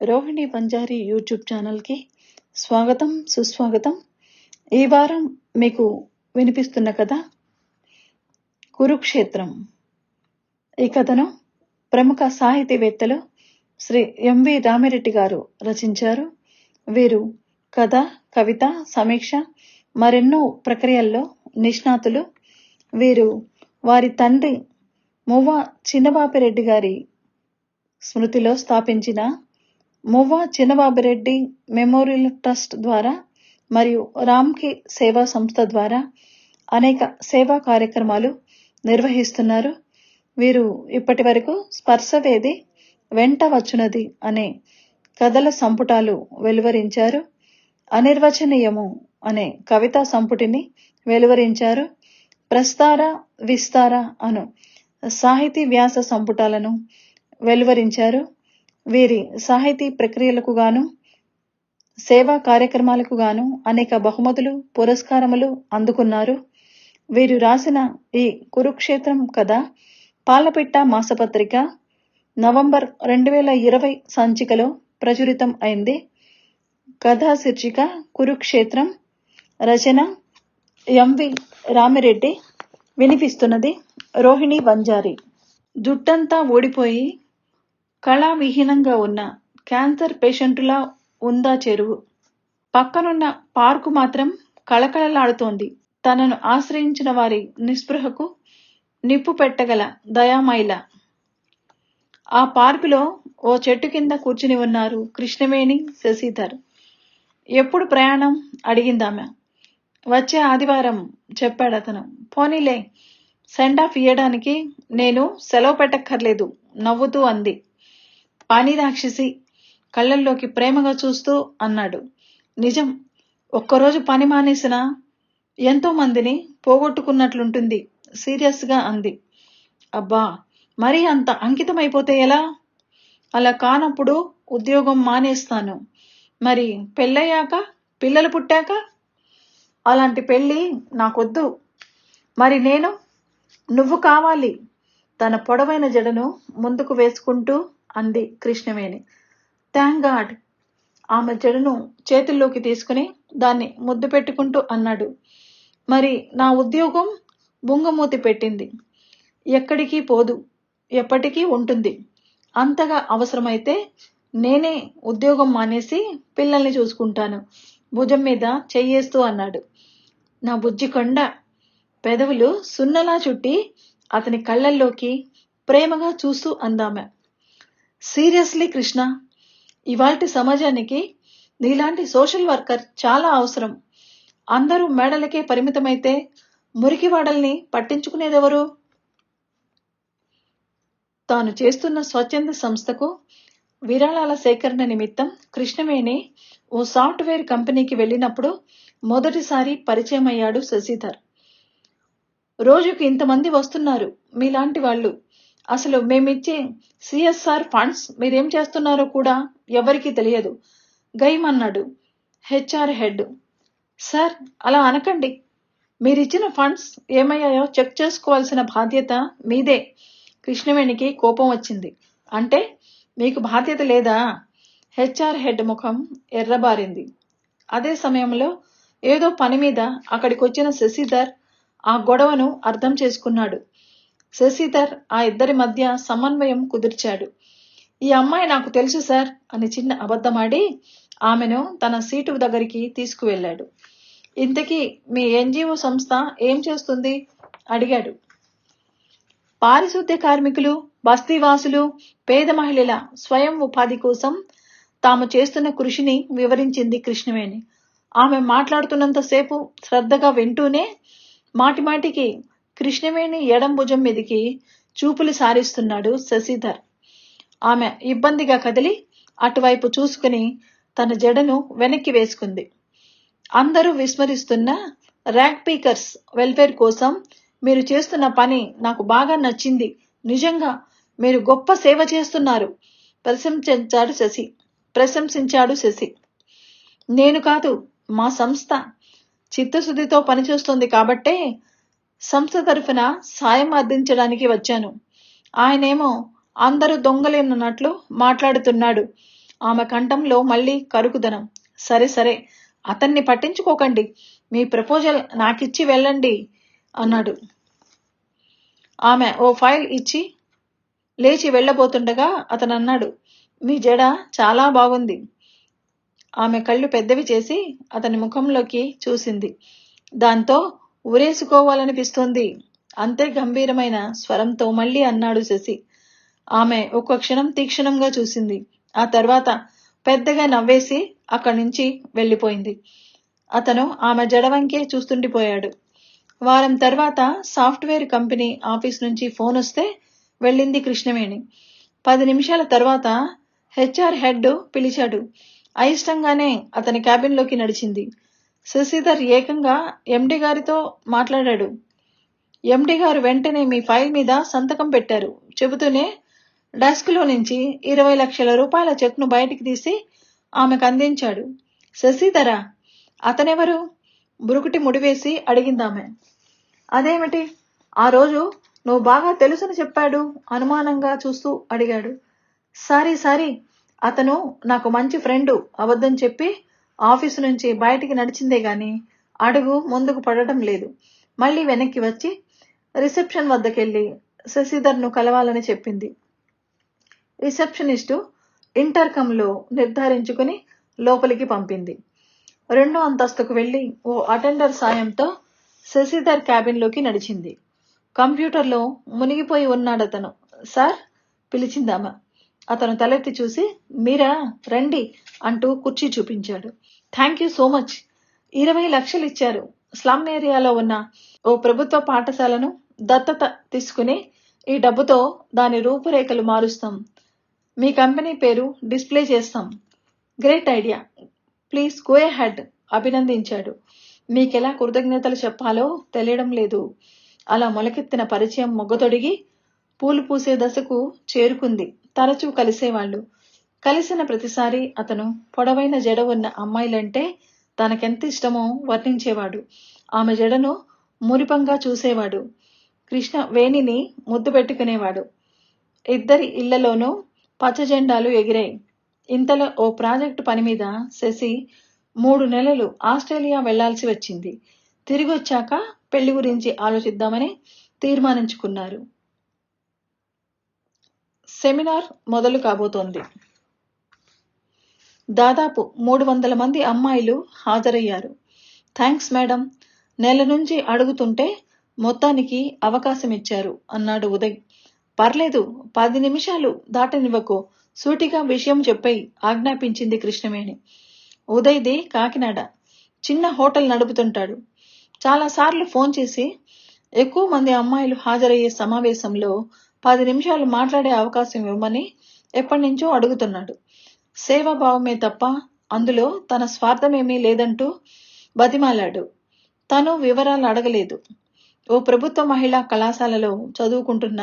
Rohini Banjara YouTube ఛానల్కి స్వాగతం సుస్వాగతం. ఈ వారం మీకు వినిపిస్తున్న కథ కురుక్షేత్రం. ఈ కథను ప్రముఖ సాహితీవేత్తలు శ్రీ ఎంవి రామిరెడ్డి గారు రచించారు. వీరు కథ కవిత సమీక్ష మరెన్నో ప్రక్రియల్లో నిష్ణాతులు. వీరు వారి తండ్రి మువ్వ చిన్నబాపిరెడ్డి గారి స్మృతిలో స్థాపించిన మువ్వ చినబాబిరెడ్డి మెమోరియల్ ట్రస్ట్ ద్వారా మరియు రామ్కి సేవా సంస్థ ద్వారా అనేక సేవా కార్యక్రమాలు నిర్వహిస్తున్నారు. వీరు ఇప్పటి వరకు స్పర్శవేది వెంట వచ్చునది అనే కథల సంపుటాలు వెలువరించారు. అనిర్వచనీయము అనే కవితా సంపుటిని వెలువరించారు. ప్రస్తార విస్తార అను సాహితీ వ్యాస సంపుటాలను వెలువరించారు. వీరి సాహితీ ప్రక్రియలకు గాను సేవా కార్యక్రమాలకు గాను అనేక బహుమతులు పురస్కారములు అందుకున్నారు. వీరు రాసిన ఈ కురుక్షేత్రం కథ పాలపిట్ట మాసపత్రిక నవంబర్ రెండు వేల ఇరవై సంచికలో ప్రచురితం అయింది. కథా శీర్షిక కురుక్షేత్రం. రచన ఎంవి రామిరెడ్డి. వినిపిస్తున్నది రోహిణి వంజారి. జుట్టంతా ఓడిపోయి కళావిహీనంగా ఉన్న క్యాన్సర్ పేషెంటులా ఉందా చెరువు? పక్కనున్న పార్కు మాత్రం కళకళలాడుతోంది. తనను ఆశ్రయించిన వారి నిస్పృహకు నిప్పు పెట్టగల దయామైల ఆ పార్కులో ఓ చెట్టు కింద కూర్చుని ఉన్నారు కృష్ణవేణి శశిధర్. ఎప్పుడు ప్రయాణం? అడిగిందామె. వచ్చే ఆదివారం చెప్పాడతను. పోనీలే సెండ్ ఆఫ్ ఇయ్యడానికి నేను సెలవు పెట్టక్కర్లేదు నవ్వుతూ అంది. పాణి రాక్షసి కళ్ళల్లోకి ప్రేమగా చూస్తూ అన్నాడు. నిజం ఒక్కరోజు పని మానేసిన ఎంతో మందిని పోగొట్టుకున్నట్లుంటుంది సీరియస్గా అంది. అబ్బా మరీ అంత అంకితమైపోతే ఎలా? అలా కానప్పుడు ఉద్యోగం మానేస్తాను. మరి పెళ్ళయ్యాక పిల్లలు పుట్టాక? అలాంటి పెళ్ళి నాకొద్దు. మరి నేను నువ్వు కావాలి. తన పొడవైన జడను ముందుకు వేసుకుంటూ అంది కృష్ణవేణి. Thank God! ఆమె జడను చేతుల్లోకి తీసుకుని దాన్ని ముద్దు పెట్టుకుంటూ అన్నాడు. మరి నా ఉద్యోగం? బుంగమూతి పెట్టింది. ఎక్కడికి పోదు. ఎప్పటికీ ఉంటుంది. అంతగా అవసరమైతే నేనే ఉద్యోగం మానేసి పిల్లల్ని చూసుకుంటాను. భుజం మీద చెయ్యేస్తూ అన్నాడు. నా బుజ్జి కొండ! పెదవులు సున్నలా చుట్టి అతని కళ్ళల్లోకి ప్రేమగా చూస్తూ అందామె. సీరియస్లీ కృష్ణ ఇవాల్టి సమాజానికి నీలాంటి సోషల్ వర్కర్ చాలా అవసరం. అందరూ మేడలకే పరిమితమైతే మురికివాడల్ని పట్టించుకునేదెవరు? తాను చేస్తున్న స్వచ్ఛంద సంస్థకు విరాళాల సేకరణ నిమిత్తం కృష్ణవేణి ఓ సాఫ్ట్వేర్ కంపెనీకి వెళ్ళినప్పుడు మొదటిసారి పరిచయం అయ్యాడు శశిధర్. రోజుకి ఇంతమంది వస్తున్నారు మీలాంటి వాళ్ళు. అసలు మేమిచ్చే సిఎస్ఆర్ ఫండ్స్ మీరేం చేస్తున్నారో కూడా ఎవరికీ తెలియదు. గైమ్ అన్నాడు హెచ్ఆర్ హెడ్. సార్ అలా అనకండి. మీరిచ్చిన ఫండ్స్ ఏమయ్యాయో చెక్ చేసుకోవాల్సిన బాధ్యత మీదే. కృష్ణవేణికి కోపం వచ్చింది. అంటే మీకు బాధ్యత లేదా? హెచ్ఆర్ హెడ్ ముఖం ఎర్రబారింది. అదే సమయంలో ఏదో పని మీద అక్కడికి వచ్చిన శశిధర్ ఆ గొడవను అర్థం చేసుకున్నాడు. శశిధర్ ఆ ఇద్దరి మధ్య సమన్వయం కుదిర్చాడు. ఈ అమ్మాయి నాకు తెలుసు సార్ అని చిన్న అబద్ధమాడి ఆమెను తన సీటు దగ్గరికి తీసుకువెళ్ళాడు. ఇంతకీ మీ ఎన్జిఓ సంస్థ ఏం చేస్తుంది? అడిగాడు. పారిశుద్ధ్య కార్మికులు బస్తీవాసులు పేద మహిళల స్వయం ఉపాధి కోసం తాము చేస్తున్న కృషిని వివరించింది కృష్ణవేణి. ఆమె మాట్లాడుతున్నంతసేపు శ్రద్ధగా వింటూనే మాటిమాటికి కృష్ణవేణి ఎడం భుజం మీదికి చూపులు సారిస్తున్నాడు శశిధర్. ఆమె ఇబ్బందిగా కదిలి అటువైపు చూసుకుని తన జడను వెనక్కి వేసుకుంది. అందరూ విస్మరిస్తున్న ర్యాక్ పీకర్స్ వెల్ఫేర్ కోసం మీరు చేస్తున్న పని నాకు బాగా నచ్చింది. నిజంగా మీరు గొప్ప సేవ చేస్తున్నారు. ప్రశంసించాడు శశి. ప్రశంసించాడు శశి. నేను కాదు మా సంస్థ చిత్తశుద్ధితో పనిచేస్తుంది కాబట్టే సంస్థ తరఫున సాయం అందించడానికి వచ్చాను. ఆయనేమో అందరూ దొంగలేనన్నట్లు మాట్లాడుతున్నాడు. ఆమె కంఠంలో మళ్ళీ కరుకుదనం. సరే సరే అతన్ని పట్టించుకోకండి. మీ ప్రపోజల్ నాకిచ్చి వెళ్ళండి అన్నాడు. ఆమె ఓ ఫైల్ ఇచ్చి లేచి వెళ్ళబోతుండగా అతను అన్నాడు మీ జడ చాలా బాగుంది. ఆమె కళ్ళు పెద్దవి చేసి అతని ముఖంలోకి చూసింది. దాంతో ఊరేసుకోవాలనిపిస్తోంది. అంతే గంభీరమైన స్వరంతో మళ్ళీ అన్నాడు శశి. ఆమె ఒక్క క్షణం తీక్షణంగా చూసింది. ఆ తర్వాత పెద్దగా నవ్వేసి అక్కడి నుంచి వెళ్ళిపోయింది. అతను ఆమె జడవంకే చూస్తుండిపోయాడు. వారం తర్వాత సాఫ్ట్వేర్ కంపెనీ ఆఫీస్ నుంచి ఫోన్ వస్తే వెళ్ళింది కృష్ణవేణి. పది నిమిషాల తర్వాత హెచ్ఆర్ హెడ్ పిలిచాడు. అయిష్టంగానే అతని క్యాబిన్లోకి నడిచింది. శశిధర్ ఏకంగా ఎండి గారితో మాట్లాడాడు. ఎండి గారు వెంటనే మీ ఫైల్ మీద సంతకం పెట్టారు. చెబుతూనే డెస్క్లో నుంచి ఇరవై లక్షల రూపాయల చెక్ను బయటికి తీసి ఆమెకు అందించాడు. శశిధర అతనెవరు? బురుకుటి ముడివేసి అడిగిందామె అదేమిటి? ఆ రోజు నువ్వు బాగా తెలుసని చెప్పాడు అనుమానంగా చూస్తూ అడిగాడు. సారీ సారీ అతను నాకు మంచి ఫ్రెండు అబద్ధం చెప్పి ఆఫీసు నుంచి బయటికి నడిచిందే గాని అడుగు ముందుకు పడటం లేదు. మళ్ళీ వెనక్కి వచ్చి రిసెప్షన్ వద్దకెళ్ళి శశిధర్ను కలవాలని చెప్పింది. రిసెప్షనిస్టు ఇంటర్కంలో నిర్ధారించుకుని లోపలికి పంపింది. రెండో అంతస్తుకు వెళ్ళి ఓ అటెండర్ సాయంతో శశిధర్ క్యాబిన్లోకి నడిచింది. కంప్యూటర్లో మునిగిపోయి ఉన్నాడతను. సార్ పిలిచిందామా. అతను తలెత్తి చూసి మీరా రండి అంటూ కుర్చీ చూపించాడు. Thank you so much. ఇరవై లక్షలు ఇచ్చారు. స్లమ్ ఏరియాలో ఉన్న ఓ ప్రభుత్వ పాఠశాలను దత్తత తీసుకుని ఈ డబ్బుతో దాని రూపురేఖలు మారుస్తాం. మీ కంపెనీ పేరు డిస్ప్లే చేస్తాం. Great idea. Please go ahead అభినందించాడు. మీకెలా కృతజ్ఞతలు చెప్పాలో తెలియడం లేదు అలా మొలకెత్తిన పరిచయం మొగ్గతొడిగి పూలు పూసే దశకు చేరుకుంది. తరచూ కలిసేవాళ్ళు. కలిసిన ప్రతిసారి అతను పొడవైన జడ ఉన్న అమ్మాయిలంటే తనకెంత ఇష్టమో వర్ణించేవాడు. ఆమె జడను మురిపంగా చూసేవాడు. కృష్ణ వేణిని ముద్దు పెట్టుకునేవాడు. ఇద్దరి ఇళ్ళలోనూ పచ్చ జెండాలు ఎగిరాయి. ఇంతలో ఓ ప్రాజెక్టు పని మీద శశి మూడు నెలలు ఆస్ట్రేలియా వెళ్ళాల్సి వచ్చింది. తిరిగొచ్చాక పెళ్ళి గురించి ఆలోచిద్దామని తీర్మానించుకున్నారు. సెమినార్ మొదలు కాబోతోంది. దాదాపు మూడు వందల మంది అమ్మాయిలు హాజరయ్యారు. థ్యాంక్స్ మేడం నెల నుంచి అడుగుతుంటే మొత్తానికి అవకాశం ఇచ్చారు అన్నాడు ఉదయ్. పర్లేదు పది నిమిషాలు దాటనివ్వకు సూటిగా విషయం చెప్పై ఆజ్ఞాపించింది కృష్ణవేణి. ఉదయ్ది కాకినాడ చిన్న హోటల్ నడుపుతుంటాడు. చాలాసార్లు ఫోన్ చేసి ఎక్కువ మంది అమ్మాయిలు హాజరయ్యే సమావేశంలో పది నిమిషాలు మాట్లాడే అవకాశం ఇవ్వమని ఎప్పటి నుంచో అడుగుతున్నాడు సేవాభావమే తప్ప అందులో తన స్వార్థమేమీ లేదంటూ బతిమాలాడు. తను వివరాలు అడగలేదు. ఓ ప్రభుత్వ మహిళా కళాశాలలో చదువుకుంటున్న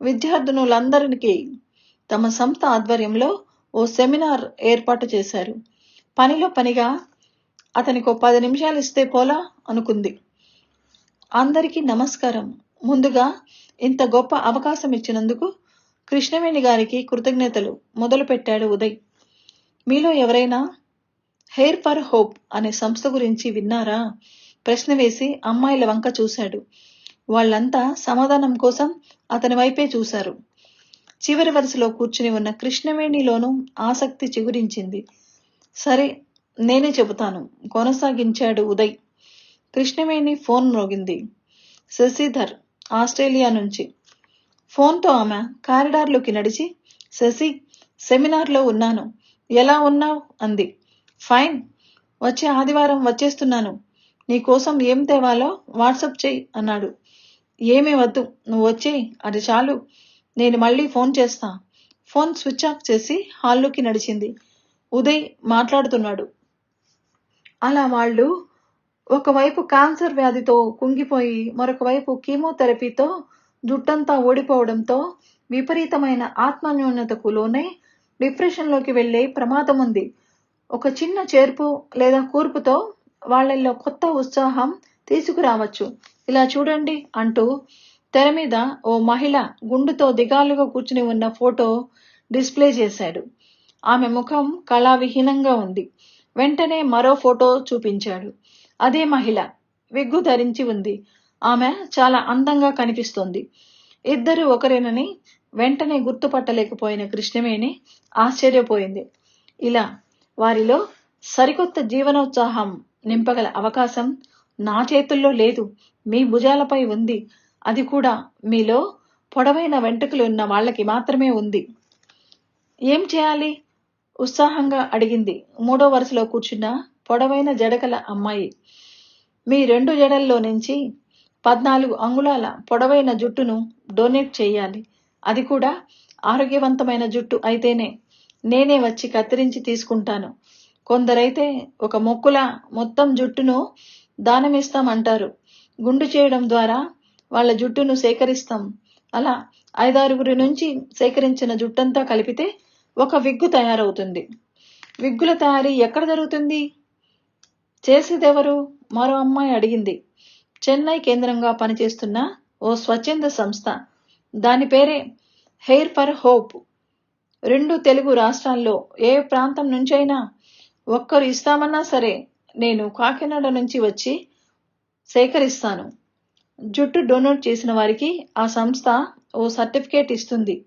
విద్యార్థినులందరికీ తమ సంస్థ ఆధ్వర్యంలో ఓ సెమినార్ ఏర్పాటు చేశారు. పనిలో పనిగా అతనికి ఓ పది నిమిషాలు ఇస్తే పోలా అనుకుంది. అందరికీ నమస్కారం. ముందుగా ఇంత గొప్ప అవకాశం ఇచ్చినందుకు కృష్ణవేణి గారికి కృతజ్ఞతలు మొదలుపెట్టాడు ఉదయ్. మీలో ఎవరైనా హెయిర్ ఫర్ హోప్ అనే సంస్థ గురించి విన్నారా? ప్రశ్న వేసి అమ్మాయిల వంక చూశాడు. వాళ్ళంతా సమాధానం కోసం అతని వైపే చూశారు. చివరి వరుసలో కూర్చుని ఉన్న కృష్ణవేణిలోనూ ఆసక్తి చిగురించింది. సరే నేనే చెబుతాను కొనసాగించాడు ఉదయ్. కృష్ణవేణి ఫోన్ మ్రోగింది శశిధర్ ఆస్ట్రేలియా నుంచి. ఫోన్తో ఆమె కారిడార్లోకి నడిచి శశి సెమినార్లో ఉన్నాను. ఎలా ఉన్నావు? అంది. ఫైన్. వచ్చే ఆదివారం వచ్చేస్తున్నాను. నీకోసం ఏం తేవాలో వాట్సప్ చెయ్యి అన్నాడు. ఏమీ వద్దు. నువ్వు వచ్చేయి. అది చాలు. నేను మళ్ళీ ఫోన్ చేస్తా. ఫోన్ స్విచ్ ఆఫ్ చేసి హాల్లోకి నడిచింది. ఉదయ్ మాట్లాడుతున్నాడు. అలా వాళ్ళు ఒకవైపు క్యాన్సర్ వ్యాధితో కుంగిపోయి మరొక వైపు కీమోథెరపీతో జుట్టంతా ఓడిపోవడంతో విపరీతమైన ఆత్మన్యూన్యతకు లోనై డిప్రెషన్లోకి వెళ్ళే ప్రమాదం ఉంది. ఒక చిన్న చేర్పు లేదా కూర్పుతో వాళ్ళల్లో కొత్త ఉత్సాహం తీసుకురావచ్చు. ఇలా చూడండి అంటూ తెర మీద ఓ మహిళ గుండుతో దిగాలుగా కూర్చుని ఉన్న ఫోటో డిస్ప్లే చేశాడు. ఆమె ముఖం కళావిహీనంగా ఉంది. వెంటనే మరో ఫోటో చూపించాడు. అదే మహిళ. విగ్గు ధరించి ఉంది. ఆమె చాలా అందంగా కనిపిస్తోంది. ఇద్దరు ఒకరేనని వెంటనే గుర్తుపట్టలేకపోయిన కృష్ణవేణి ఆశ్చర్యపోయింది. ఇలా వారిలో సరికొత్త జీవనోత్సాహం నింపగల అవకాశం నా చేతుల్లో లేదు. మీ భుజాలపై ఉంది. అది కూడా మీలో పొడవైన వెంట్రుకలు ఉన్న వాళ్ళకి మాత్రమే ఉంది. ఏం చేయాలి? ఉత్సాహంగా అడిగింది. మూడో వరుసలో కూర్చున్న పొడవైన జడకల అమ్మాయి. మీ రెండు జడల్లో నుంచి పద్నాలుగు అంగుళాల పొడవైన జుట్టును డొనేట్ చేయాలి అది కూడా ఆరోగ్యవంతమైన జుట్టు అయితేనే. నేనే వచ్చి కత్తిరించి తీసుకుంటాను. కొందరైతే ఒక మొక్కుల మొత్తం జుట్టును దానమిస్తామంటారు. గుండు చేయడం ద్వారా వాళ్ళ జుట్టును సేకరిస్తాం. అలా ఐదారుగురి నుంచి సేకరించిన జుట్టంతా కలిపితే ఒక విగ్గు తయారవుతుంది. విగ్గుల తయారీ ఎక్కడ జరుగుతుంది? చేసేదెవరు? మరో అమ్మాయి అడిగింది. చెన్నై కేంద్రంగా పనిచేస్తున్న ఓ స్వచ్ఛంద సంస్థ. దాని పేరే హెయిర్ ఫర్ హోప్. రెండు తెలుగు రాష్ట్రాల్లో ఏ ప్రాంతం నుంచైనా ఒక్కరు ఇస్తామన్నా సరే నేను కాకినాడ నుంచి వచ్చి సేకరిస్తాను. జుట్టు డొనేట్ చేసిన వారికి ఆ సంస్థ ఓ సర్టిఫికేట్ ఇస్తుంది.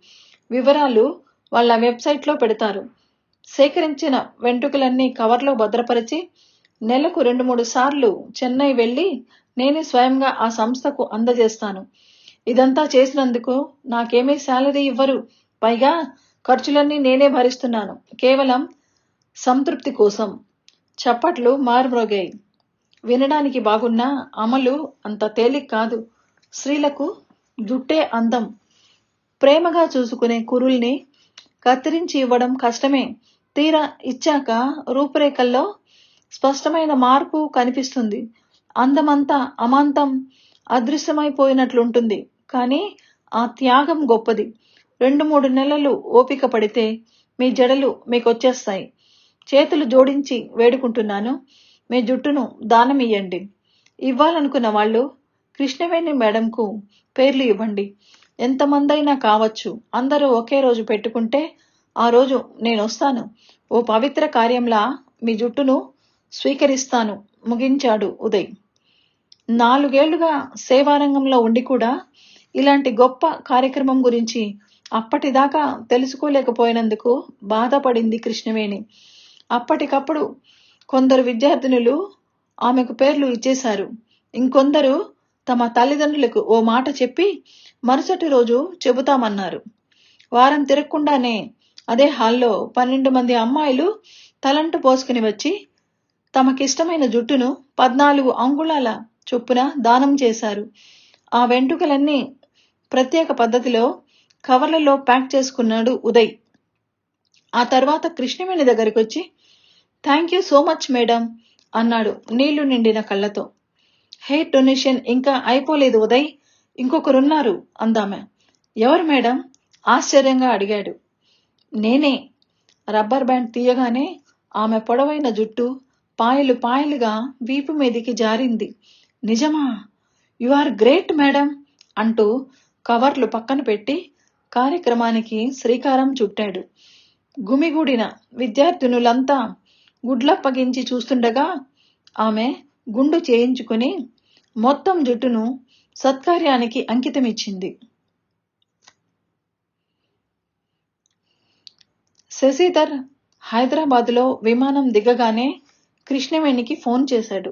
వివరాలు వాళ్ళ వెబ్సైట్లో పెడతారు. సేకరించిన వెంట్రుకలన్నీ కవర్లో భద్రపరిచి నెలకు రెండు మూడు సార్లు చెన్నై వెళ్ళి నేనే స్వయంగా ఆ సంస్థకు అందజేస్తాను. ఇదంతా చేసినందుకు నాకేమీ శాలరీ ఇవ్వరు. పైగా ఖర్చులన్నీ నేనే భరిస్తున్నాను. కేవలం సంతృప్తి కోసం. చప్పట్లు మారుమ్రోగాయి. వినడానికి బాగున్నా అమలు అంత తేలిక కాదు. స్త్రీలకు జుట్టే అందం. ప్రేమగా చూసుకునే కురుల్ని కత్తిరించి ఇవ్వడం కష్టమే. తీరా ఇచ్చాక రూపురేఖల్లో స్పష్టమైన మార్పు కనిపిస్తుంది. అందమంతా అమాంతం అదృశ్యమైపోయినట్లుంటుంది. కానీ ఆ త్యాగం గొప్పది. రెండు మూడు నెలలు ఓపిక పడితే మీ జడలు మీకొచ్చేస్తాయి. చేతులు జోడించి వేడుకుంటున్నాను. మీ జుట్టును దానం ఇవ్వండి ఇవ్వాలనుకున్న వాళ్ళు కృష్ణవేణి మేడంకు పేర్లు ఇవ్వండి. ఎంతమందైనా కావచ్చు. అందరూ ఒకే రోజు పెట్టుకుంటే ఆ రోజు నేను వస్తాను ఓ పవిత్ర కార్యంలా మీ జుట్టును స్వీకరిస్తాను. ముగించాడు ఉదయ్. నాలుగేళ్ళుగా సేవారంగంలో ఉండి కూడా ఇలాంటి గొప్ప కార్యక్రమం గురించి అప్పటిదాకా తెలుసుకోలేకపోయినందుకు బాధపడింది కృష్ణవేణి. అప్పటికప్పుడు కొందరు విద్యార్థినులు ఆమెకు పేర్లు ఇచ్చేశారు. ఇంకొందరు తమ తల్లిదండ్రులకు ఓ మాట చెప్పి మరుసటి రోజు చెబుతామన్నారు. వారం తిరగకుండానే అదే హాల్లో పన్నెండు మంది అమ్మాయిలు తలంటు పోసుకుని వచ్చి తమకిష్టమైన జుట్టును పద్నాలుగు అంగుళాల చొప్పున దానం చేశారు. ఆ వెంట్రుకలన్నీ ప్రత్యేక పద్ధతిలో కవర్లలో ప్యాక్ చేసుకున్నాడు ఉదయ్. ఆ తర్వాత కృష్ణవేణి దగ్గరికి వచ్చి thank you so much madam అన్నాడు నీళ్ళు నిండిన కళ్ళతో. హెయిర్ డొనేషన్ ఇంకా అయిపోలేదు ఉదయ్ ఇంకొకరున్నారు అందామె. ఎవరు మేడం? ఆశ్చర్యంగా అడిగాడు. నేనే. రబ్బర్ బ్యాండ్ తీయగానే ఆమె పొడవైన జుట్టు పాయలు పాయలుగా వీపు మీదికి జారింది. నిజమా? యు ఆర్ గ్రేట్ మేడం అంటూ కవర్లు పక్కన పెట్టి కార్యక్రమానికి శ్రీకారం చుట్టాడు. గుమిగూడిన విద్యార్థినులంతా గుడ్లప్పగించి చూస్తుండగా ఆమె గుండు చేయించుకుని మొత్తం జుట్టును సత్కార్యానికి అంకితమిచ్చింది. శశిధర్ హైదరాబాద్లో విమానం దిగగానే కృష్ణవేణికి ఫోన్ చేశాడు.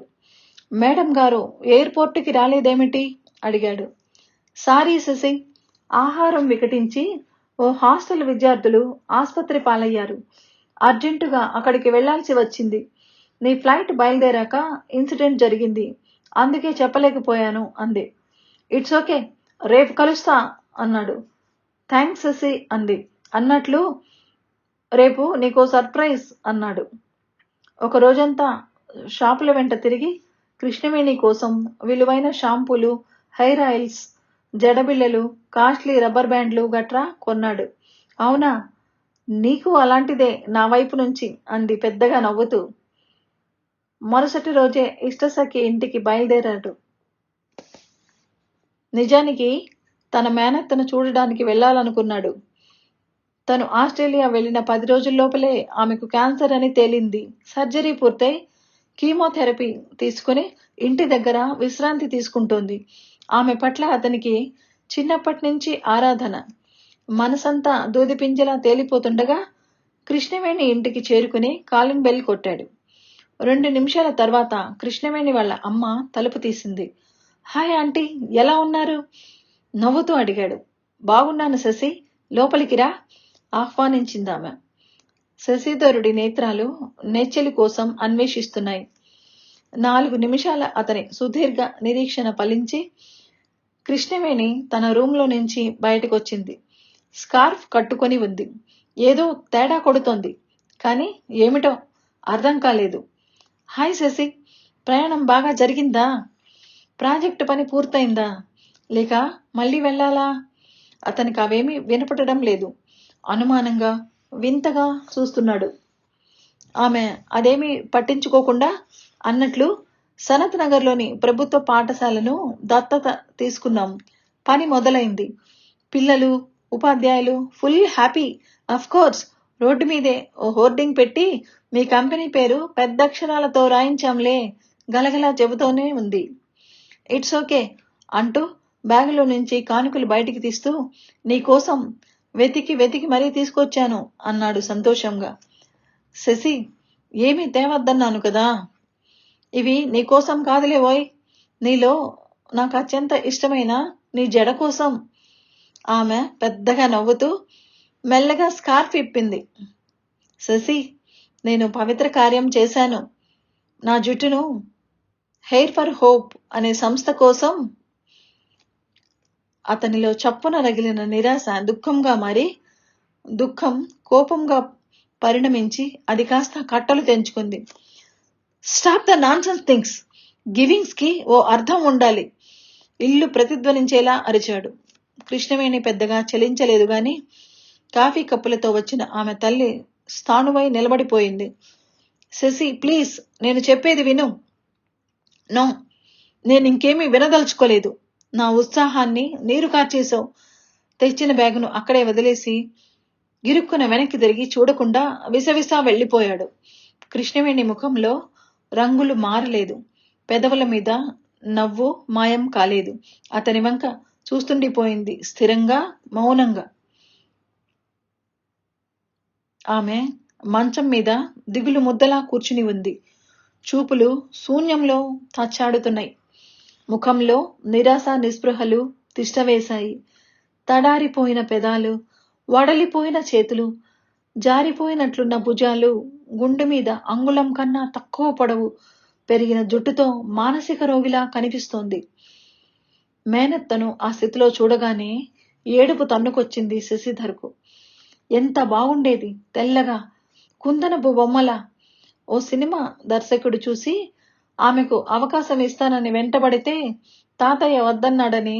మేడం గారు ఎయిర్పోర్ట్కి రాలేదేమిటి? అడిగాడు. సారీ శశి. ఆహారం వికటించి ఓ హాస్టల్ విద్యార్థులు ఆసుపత్రి పాలయ్యారు. అర్జెంటుగా అక్కడికి వెళ్ళాల్సి వచ్చింది. నీ ఫ్లైట్ బయలుదేరాక ఇన్సిడెంట్ జరిగింది. అందుకే చెప్పలేకపోయాను అంది. ఇట్స్ ఓకే రేపు కలుస్తా అన్నాడు. థ్యాంక్స్ శశి అంది. అన్నట్లు రేపు నీకో సర్ప్రైజ్ అన్నాడు. ఒక రోజంతా షాపుల వెంట తిరిగి కృష్ణవేణి కోసం విలువైన షాంపూలు హెయిర్ ఆయిల్స్ జడబిళ్ళలు కాస్ట్లీ రబ్బర్ బ్యాండ్లు గట్రా కొన్నాడు. అవునా? నీకు అలాంటిదే నా వైపు నుంచి అంది పెద్దగా నవ్వుతూ. మరుసటి రోజే ఇష్టసఖి ఇంటికి బయలుదేరాడు. నిజానికి తన మేనత్తను చూడడానికి వెళ్ళాలనుకున్నాడు. తను ఆస్ట్రేలియా వెళ్ళిన పది రోజుల లోపలే ఆమెకు క్యాన్సర్ అని తేలింది. సర్జరీ పూర్తయి కీమోథెరపీ తీసుకుని ఇంటి దగ్గర విశ్రాంతి తీసుకుంటోంది. ఆమె పట్ల అతనికి చిన్నప్పటి నుంచి ఆరాధన. మనసంతా దూదిపింజలా తేలిపోతుండగా కృష్ణవేణి ఇంటికి చేరుకుని కాలింగ్ బెల్ కొట్టాడు. రెండు నిమిషాల తర్వాత కృష్ణవేణి వాళ్ళ అమ్మ తలుపు తీసింది. హాయ్ ఆంటీ ఎలా ఉన్నారు? నవ్వుతూ అడిగాడు. బాగున్నాను శశి లోపలికి రా. ఆహ్వానించిందామె. శశిధరుడి నేత్రాలు నెచ్చెలి కోసం అన్వేషిస్తున్నాయి. నాలుగు నిమిషాల అతని సుదీర్ఘ నిరీక్షణ ఫలించి కృష్ణవేణి తన రూంలో నుంచి బయటకు వచ్చింది స్కార్ఫ్ కట్టుకొని ఉంది. ఏదో తేడా కొడుతోంది. కానీ ఏమిటో అర్థం కాలేదు. హాయ్ శశి ప్రయాణం బాగా జరిగిందా? ప్రాజెక్టు పని పూర్తయిందా? లేక మళ్ళీ వెళ్ళాలా? అతనికి అవేమీ వినపడడం లేదు. అనుమానంగా వింతగా చూస్తున్నాడు. ఆమె అదేమీ పట్టించుకోకుండా అన్నట్లు సనత్ నగర్లోని ప్రభుత్వ పాఠశాలను దత్తత తీసుకున్నాం. పని మొదలైంది. పిల్లలు ఉపాధ్యాయులు full happy. Of course road మీదే ఓ హోర్డింగ్ పెట్టి మీ కంపెనీ పేరు పెద్ద అక్షరాలతో రాయించాంలే గలగలా చెబుతూనే ఉంది. ఇట్స్ ఓకే అంటూ బ్యాగులో నుంచి కానుకలు బయటికి తీస్తూ నీకోసం వెతికి వెతికి మరీ తీసుకొచ్చాను అన్నాడు సంతోషంగా. శశి ఏమీ తేవద్దన్నాను కదా? ఇవి నీకోసం కాదులే ఓయ్. నీలో నాకు అత్యంత ఇష్టమైన నీ జడ కోసం. ఆమె పెద్దగా నవ్వుతూ మెల్లగా స్కార్ఫ్ ఇప్పింది. శశి నేను పవిత్ర కార్యం చేశాను. నా జుట్టును హెయిర్ ఫర్ హోప్ అనే సంస్థ కోసం అతనిలో చప్పున రగిలిన నిరాశ దుఃఖంగా మారి దుఃఖం కోపంగా పరిణమించి అది కాస్త కట్టలు తెంచుకుంది. స్టాప్ ద నాన్సెన్స్ థింగ్స్ గివింగ్స్కి ఓ అర్థం ఉండాలి. ఇల్లు ప్రతిధ్వనించేలా అరిచాడు. కృష్ణవేణి పెద్దగా చలించలేదు గాని కాఫీ కప్పులతో వచ్చిన ఆమె తల్లి స్థానువై నిలబడిపోయింది. శశి ప్లీజ్ నేను చెప్పేది విను. నో నేను ఇంకేమీ వినదలుచుకోలేదు. నా ఉత్సాహాన్ని నీరు కార్చేశావు తెచ్చిన బ్యాగును అక్కడే వదిలేసి గిరుక్కున వెనక్కి తిరిగి చూడకుండా విసవిసా వెళ్ళిపోయాడు. కృష్ణవేణి ముఖంలో రంగులు మారలేదు. పెదవుల మీద నవ్వు మాయం కాలేదు. అతని వంక చూస్తుండిపోయింది స్థిరంగా మౌనంగా. ఆమె మంచం మీద దిగులు ముద్దలా కూర్చుని ఉంది. చూపులు శూన్యంలో తచ్చాడుతున్నాయి. ముఖంలో నిరాశ నిస్పృహలు తిష్టవేశాయి. తడారిపోయిన పెదాలు వడలిపోయిన చేతులు జారిపోయినట్లున్న భుజాలు గుండె మీద అంగుళం కన్నా తక్కువ పొడవు పెరిగిన జుట్టుతో మానసిక రోగిలా కనిపిస్తోంది. మేనత్తను ఆ స్థితిలో చూడగానే ఏడుపు తన్నుకొచ్చింది శశిధర్కు. ఎంత బాగుండేది తెల్లగా కుందనపు బొమ్మల. ఓ సినిమా దర్శకుడు చూసి ఆమెకు అవకాశం ఇస్తానని వెంటబడితే తాతయ్య వద్దన్నాడని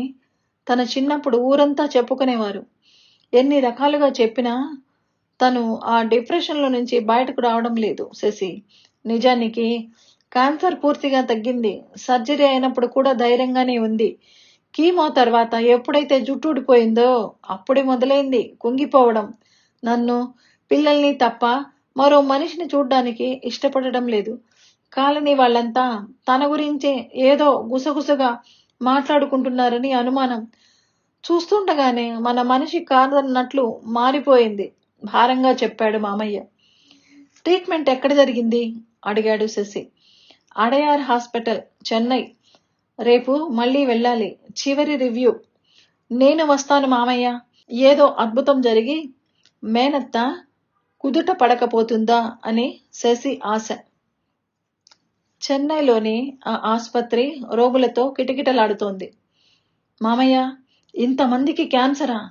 తన చిన్నప్పుడు ఊరంతా చెప్పుకునేవారు. ఎన్ని రకాలుగా చెప్పినా తను ఆ డిప్రెషన్లో నుంచి బయటకు రావడం లేదు శశి. నిజానికి క్యాన్సర్ పూర్తిగా తగ్గింది. సర్జరీ అయినప్పుడు కూడా ధైర్యంగానే ఉంది. కీమో తర్వాత ఎప్పుడైతే జుట్టుడిపోయిందో అప్పుడే మొదలైంది కుంగిపోవడం. నన్ను పిల్లల్ని తప్ప మరో మనిషిని చూడ్డానికి ఇష్టపడడం లేదు. కాలనీ వాళ్ళంతా తన గురించే ఏదో గుసగుసగా మాట్లాడుకుంటున్నారని అనుమానం. చూస్తుండగానే మన మనిషి కాదన్నట్లు మారిపోయింది భారంగా చెప్పాడు మామయ్య. ట్రీట్మెంట్ ఎక్కడ జరిగింది? అడిగాడు శశి. అడయార్ హాస్పిటల్ చెన్నై. రేపు మళ్ళీ వెళ్ళాలి. చివరి రివ్యూ. నేను వస్తాను మామయ్య. ఏదో అద్భుతం జరిగి మేనత్త కుదుట పడకపోతుందా అని శశి ఆశ. చెన్నైలోని ఆ ఆసుపత్రి రోగులతో కిటకిటలాడుతోంది. మామయ్య ఇంతమందికి క్యాన్సరా?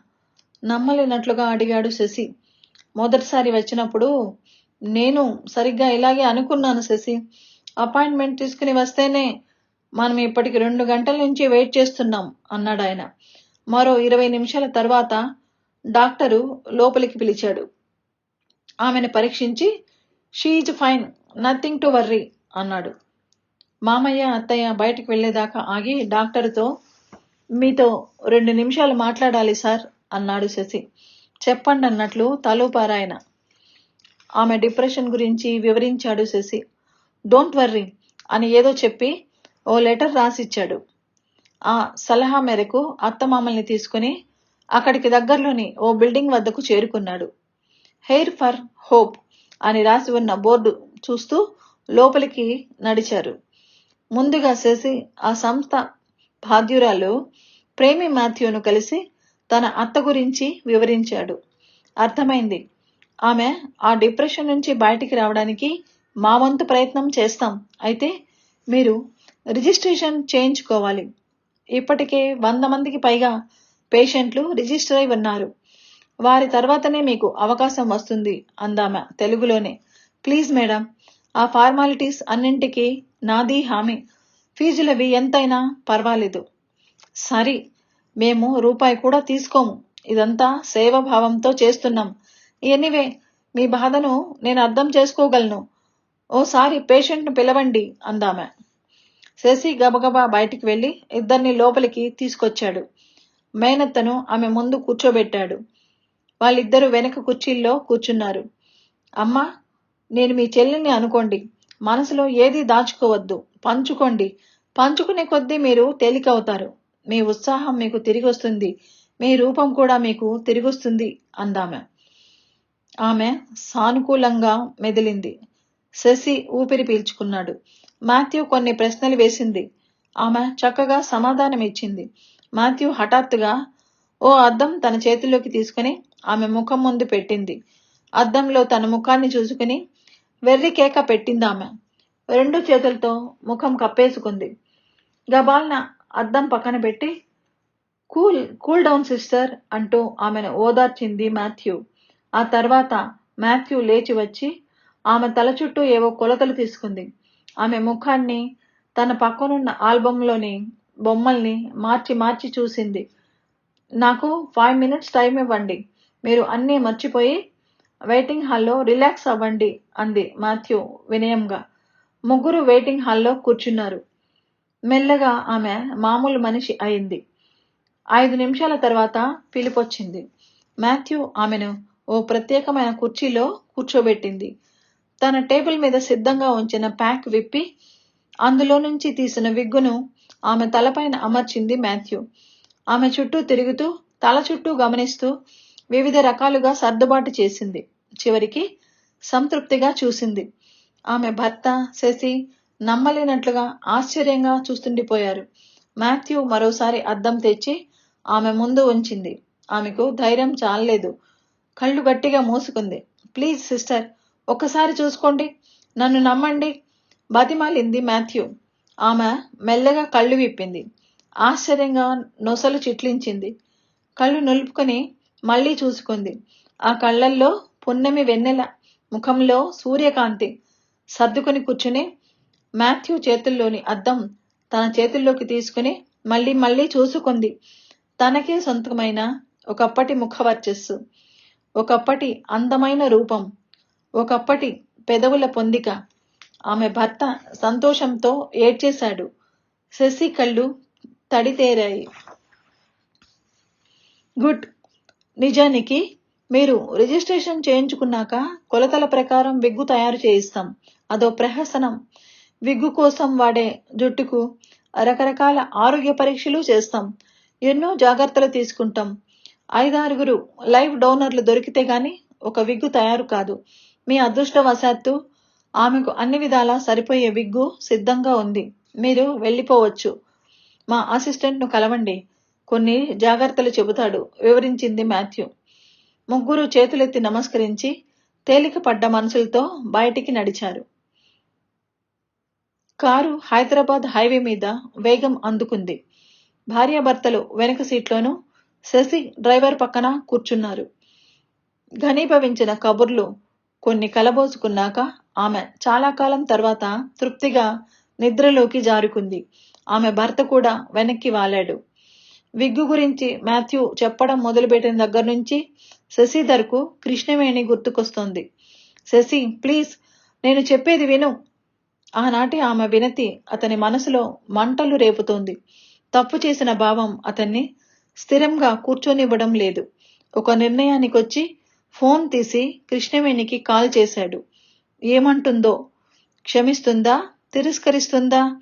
నమ్మలేనట్లుగా అడిగాడు శశి. మొదటిసారి వచ్చినప్పుడు నేను సరిగ్గా ఇలాగే అనుకున్నాను శశి. అపాయింట్మెంట్ తీసుకుని వస్తేనే మనం ఇప్పటికి రెండు గంటల నుంచి వెయిట్ చేస్తున్నాం అన్నాడు ఆయన. మరో ఇరవై నిమిషాల తర్వాత డాక్టరు లోపలికి పిలిచాడు. ఆమెను పరీక్షించి she's fine nothing to worry. అన్నాడు. మామయ్య అత్తయ్య బయటకు వెళ్ళేదాకా ఆగి డాక్టర్తో మీతో రెండు నిమిషాలు మాట్లాడాలి సార్ అన్నాడు శశి. చెప్పండి అన్నట్లు తలూపారాయన. ఆమె డిప్రెషన్ గురించి వివరించాడు శశి. డోంట్ వర్రీ అని ఏదో చెప్పి ఓ లెటర్ రాసిచ్చాడు. ఆ సలహా మేరకు అత్తమామల్ని తీసుకుని అక్కడికి దగ్గరలోని ఓ బిల్డింగ్ వద్దకు చేరుకున్నాడు. హెయిర్ ఫర్ హోప్ అని రాసి ఉన్న బోర్డు చూస్తూ లోపలికి నడిచారు. ముందుగా శశి ఆ సంస్థ బాధ్యురాలు ప్రేమి మాథ్యూను కలిసి తన అత్త గురించి వివరించాడు. అర్థమైంది. ఆమె ఆ డిప్రెషన్ నుంచి బయటికి రావడానికి మా వంతు ప్రయత్నం చేస్తాం. అయితే మీరు రిజిస్ట్రేషన్ చేయించుకోవాలి. ఇప్పటికే వంద మందికి పైగా పేషెంట్లు రిజిస్టర్ అయి ఉన్నారు. వారి తర్వాతనే మీకు అవకాశం వస్తుంది అందామె తెలుగులోనే. ప్లీజ్ మేడం ఆ ఫార్మాలిటీస్ అన్నింటికీ నాది హామీ. ఫీజులవి ఎంతైనా పర్వాలేదు. సరే మేము రూపాయి కూడా తీసుకోము. ఇదంతా సేవభావంతో చేస్తున్నాం. ఎనీవే మీ బాధను నేను అర్థం చేసుకోగలను. ఓసారి పేషెంట్ను పిలవండి అందామె. శశి గబగబా బయటికి వెళ్ళి ఇద్దరిని లోపలికి తీసుకొచ్చాడు. మేనత్తను ఆమె ముందు కూర్చోబెట్టాడు. వాళ్ళిద్దరూ వెనక కుర్చీల్లో కూర్చున్నారు. అమ్మా నేను మీ చెల్లిని అనుకోండి. మనసులో ఏది దాచుకోవద్దు. పంచుకోండి. పంచుకునే కొద్దీ మీరు తేలికవుతారు. మీ ఉత్సాహం మీకు తిరిగి వస్తుంది మీ రూపం కూడా మీకు తిరిగొస్తుంది అందామె. ఆమె సానుకూలంగా మెదిలింది. శశి ఊపిరి పీల్చుకున్నాడు. మాథ్యూ కొన్ని ప్రశ్నలు వేసింది. ఆమె చక్కగా సమాధానం ఇచ్చింది. మాథ్యూ హఠాత్తుగా ఓ అద్దం తన చేతిలోకి తీసుకుని ఆమె ముఖం ముందు పెట్టింది. అద్దంలో తన ముఖాన్ని చూసుకుని వెర్రి కేక పెట్టింది ఆమె రెండు చేతులతో ముఖం కప్పేసుకుంది. గబాల్న అద్దం పక్కన పెట్టి కూల్ కూల్ డౌన్ సిస్టర్ అంటూ ఆమెను ఓదార్చింది మాథ్యూ. ఆ తర్వాత మాథ్యూ లేచి వచ్చి ఆమె తల చుట్టూ ఏవో కొలతలు తీసుకుంది. ఆమె ముఖాన్ని తన పక్కనున్న ఆల్బంలోని బొమ్మల్ని మార్చి మార్చి చూసింది. నాకు ఫైవ్ మినిట్స్ టైం ఇవ్వండి. మీరు అన్నీ మర్చిపోయి వెయిటింగ్ హాల్లో రిలాక్స్ అవ్వండి అంది మాథ్యూ వినయంగా. ముగ్గురు వెయిటింగ్ హాల్లో కూర్చున్నారు. మెల్లగా ఆమె మామూలు మనిషి అయింది. ఐదు నిమిషాల తర్వాత పిలిపొచ్చింది. మాథ్యూ ఆమెను ఓ ప్రత్యేకమైన కుర్చీలో కూర్చోబెట్టింది. తన టేబుల్ మీద సిద్ధంగా ఉంచిన ప్యాక్ విప్పి అందులో నుంచి తీసిన విగ్గును ఆమె తలపైన అమర్చింది మాథ్యూ. ఆమె చుట్టూ తిరుగుతూ తల చుట్టూ గమనిస్తూ వివిధ రకాలుగా సర్దుబాటు చేసింది. చివరికి సంతృప్తిగా చూసింది. ఆమె భర్త శశి నమ్మలేనట్లుగా ఆశ్చర్యంగా చూస్తుండిపోయారు. మాథ్యూ మరోసారి అద్దం తెచ్చి ఆమె ముందు ఉంచింది. ఆమెకు ధైర్యం చాలలేదు. కళ్ళు గట్టిగా మూసుకుంది. ప్లీజ్ సిస్టర్ ఒక్కసారి చూసుకోండి. నన్ను నమ్మండి బతిమాలింది మాథ్యూ. ఆమె మెల్లగా కళ్ళు విప్పింది. ఆశ్చర్యంగా నొసలు చిట్లించింది. కళ్ళు నులుపుకొని మళ్ళీ చూసుకుంది. ఆ కళ్ళల్లో పున్నమి వెన్నెల ముఖంలో సూర్యకాంతి సర్దుకుని కూర్చుని మాథ్యూ చేతుల్లోని అద్దం తన చేతుల్లోకి తీసుకుని మళ్ళీ మళ్ళీ చూసుకుంది. తనకే సొంతమైన ఒకప్పటి ముఖవర్చస్సు ఒకప్పటి అందమైన రూపం ఒకప్పటి పెదవుల పొందిక. ఆమె భర్త సంతోషంతో ఏడ్చేశాడు. శశి కళ్ళు తడితేరాయి. గుడ్. నిజానికి మీరు రిజిస్ట్రేషన్ చేయించుకున్నాక కొలతల ప్రకారం విగ్గు తయారు చేయిస్తాం. అదో ప్రహసనం. విగ్గు కోసం వాడే జుట్టుకు రకరకాల ఆరోగ్య పరీక్షలు చేస్తాం. ఎన్నో జాగ్రత్తలు తీసుకుంటాం. ఐదారుగురు లైవ్ డోనర్లు దొరికితే గాని ఒక విగ్గు తయారు కాదు. మీ అదృష్టవశాత్తు ఆమెకు అన్ని విధాలా సరిపోయే విగ్గు సిద్ధంగా ఉంది. మీరు వెళ్ళిపోవచ్చు. మా అసిస్టెంట్ను కలవండి. కొన్ని జాగ్రత్తలు చెబుతాడు. వివరించింది మాథ్యూ. ముగ్గురు చేతులెత్తి నమస్కరించి తేలికపడ్డ మనసులతో బయటికి నడిచారు. కారు హైదరాబాద్ హైవే మీద వేగం అందుకుంది. భార్యాభర్తలు వెనక సీట్లోనూ శశి డ్రైవర్ పక్కన కూర్చున్నారు. ఘనీభవించిన కబుర్లు కొన్ని కలబోసుకున్నాక ఆమె చాలా కాలం తర్వాత తృప్తిగా నిద్రలోకి జారుకుంది. ఆమె భర్త కూడా వెనక్కి వాలాడు. విగ్గు గురించి మాథ్యూ చెప్పడం మొదలుపెట్టిన దగ్గర నుంచి శశిధర్కు కృష్ణవేణి గుర్తుకొస్తోంది. శశి ప్లీజ్ నేను చెప్పేది విను. ఆనాటి ఆమె వినతి అతని మనసులో మంటలు రేపుతోంది. తప్పు చేసిన భావం అతన్ని స్థిరంగా కూర్చొనివ్వడం లేదు. ఒక నిర్ణయానికి వచ్చి ఫోన్ తీసి కృష్ణవేణికి కాల్ చేశాడు. ఏమంటుందో? క్షమిస్తుందా? తిరస్కరిస్తుందా?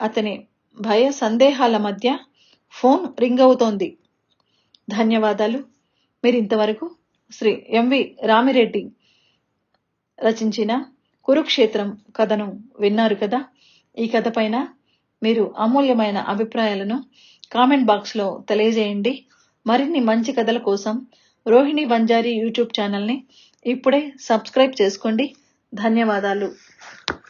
అతని భయ సందేహాల మధ్య ఫోన్ రింగ్ అవుతోంది. ధన్యవాదాలు. మీరు ఇంతవరకు శ్రీ ఎంవి రామిరెడ్డి రచించిన కురుక్షేత్రం కథను విన్నారు కదా? ఈ కథ పైన మీరు అమూల్యమైన అభిప్రాయాలను కామెంట్ బాక్స్లో తెలియజేయండి. మరిన్ని మంచి కథల కోసం రోహిణి బంజారీ యూట్యూబ్ ఛానల్ని ఇప్పుడే సబ్స్క్రైబ్ చేసుకోండి. ధన్యవాదాలు.